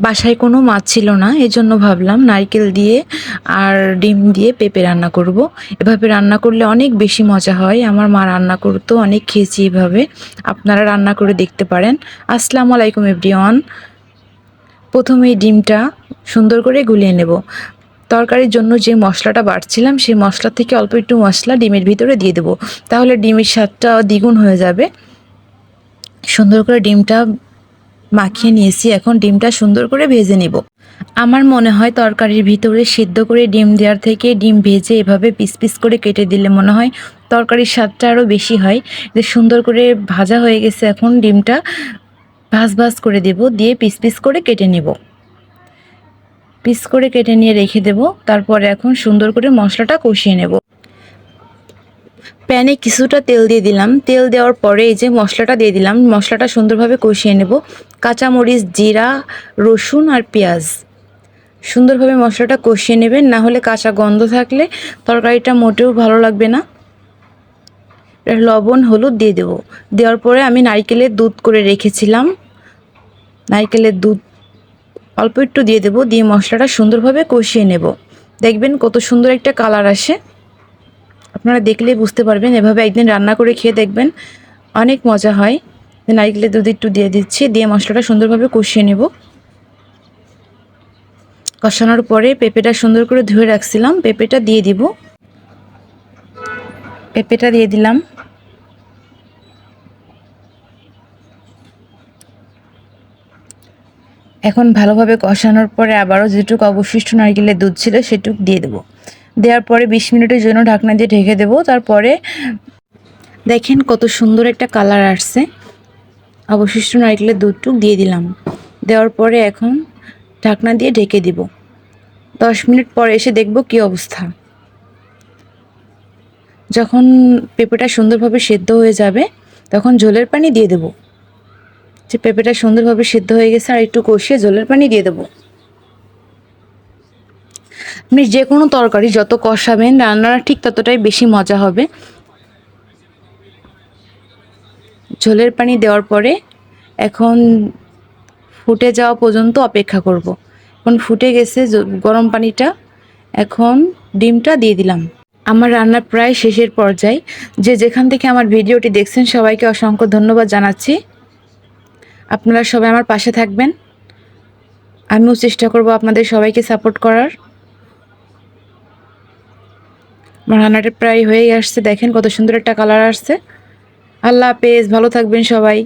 বাসায় কোনো মাছ ছিল না এই জন্য ভাবলাম নারকেল দিয়ে আর ডিম দিয়ে পেঁপে রান্না করব। এভাবে রান্না করলে অনেক বেশি মজা হয়, আমার মা রান্না করতো, অনেক খেয়েছি এভাবে। আপনারা রান্না করে দেখতে পারেন। আসসালামু আলাইকুম এভরিওয়ান। প্রথমে ডিমটা সুন্দর করে গুলিয়ে নেব। তরকারির জন্য যে মশলাটা বাড়ছিলাম, সেই মশলা থেকে অল্প একটু মশলা ডিমের ভিতরে দিয়ে দেবো। তাহলে ডিমের স্বাদটা দ্বিগুণ হয়ে যাবে। সুন্দর করে ডিমটা মাখিয়ে নিয়েছি, এখন ডিমটা সুন্দর করে ভেজে নেব। আমার মনে হয় তরকারির ভিতরে সিদ্ধ করে ডিম দেওয়ার থেকে ডিম ভেজে এভাবে পিস পিস করে কেটে দিলে মনে হয় তরকারির স্বাদটা আরও বেশি হয়। যে সুন্দর করে ভাজা হয়ে গেছে, এখন ডিমটা ভাজ ভাজ করে দেব, দিয়ে পিস পিস করে কেটে নেব। পিস করে কেটে নিয়ে রেখে দেব, তারপরে এখন সুন্দর করে মশলাটা কষিয়ে নেব। প্যানে কিছুটা তেল দিয়ে দিলাম। তেল দেওয়ার পরে এই যে মশলাটা দিয়ে দিলাম, মশলাটা সুন্দরভাবে কষিয়ে নেব। কাঁচামরিচ, জিরা, রসুন আর পেঁয়াজ। সুন্দরভাবে মশলাটা কষিয়ে নেবেন, না হলে কাঁচা গন্ধ থাকলে তরকারিটা মোটেও ভালো লাগবে না। লবণ, হলুদ দিয়ে দেবো। দেওয়ার পরে আমি নারকেলের দুধ করে রেখেছিলাম। নারকেলের দুধ অল্প একটু দিয়ে দেবো, দিয়ে মশলাটা সুন্দরভাবে কষিয়ে নেব। দেখবেন কত সুন্দর একটা কালার আসে। আপনারা দেখলেই বুঝতে পারবেন। এভাবে একদিন রান্না করে খেয়ে দেখবেন অনেক মজা হয়। নারকেলের দুধ একটু দিয়ে দিচ্ছি, দিয়ে মশলাটা সুন্দরভাবে কষিয়ে নেব। কষানোর পরে পেঁপেটা সুন্দর করে ধুয়ে রাখছিলাম। পেঁপেটা দিয়ে দিব। পেঁপেটা দিয়ে দিলাম। এখন ভালোভাবে কষানোর পরে আবারও যেটুকু অবশিষ্ট নারকেলের দুধ ছিল, সেটুক দিয়ে দেবো। দেওয়ার পরে বিশ মিনিটের জন্য ঢাকনা দিয়ে ঢেকে দেবো। তারপরে দেখেন কত সুন্দর একটা কালার আসছে। অবশিষ্ট নারকেলের দুধটুক দিয়ে দিলাম। দেওয়ার পরে এখন ঢাকনা দিয়ে ঢেকে দিব। দশ মিনিট পরে এসে দেখব কি অবস্থা। যখন পেঁপেটা সুন্দরভাবে সেদ্ধ হয়ে যাবে, তখন ঝোলের পানি দিয়ে দেবো। যে পেঁপেটা সুন্দরভাবে সেদ্ধ হয়ে গেছে, আর একটু কষিয়ে ঝোলের পানি দিয়ে দেবো। আপনি যে কোনো তরকারি যত কষাবেন, রান্নাটা ঠিক ততটাই বেশি মজা হবে। ঝোলের পানি দেওয়ার পরে এখন ফুটে যাওয়া পর্যন্ত অপেক্ষা করব। এখন ফুটে গেছে গরম পানিটা। এখন ডিমটা দিয়ে দিলাম। আমার রান্না প্রায় শেষের পর্যায়ে। যে যেখান থেকে আমার ভিডিওটি দেখছেন, সবাইকে অসংখ্য ধন্যবাদ জানাচ্ছি। আপনারা সবাই আমার পাশে থাকবেন। আমিও চেষ্টা করব আপনাদের সবাইকে সাপোর্ট করার। আমার রান্নাটা প্রায় হয়েই আসছে। দেখেন কত সুন্দর একটা কালার আসছে। আল্লাহ পেজ ভালো থাকবেন সবাই।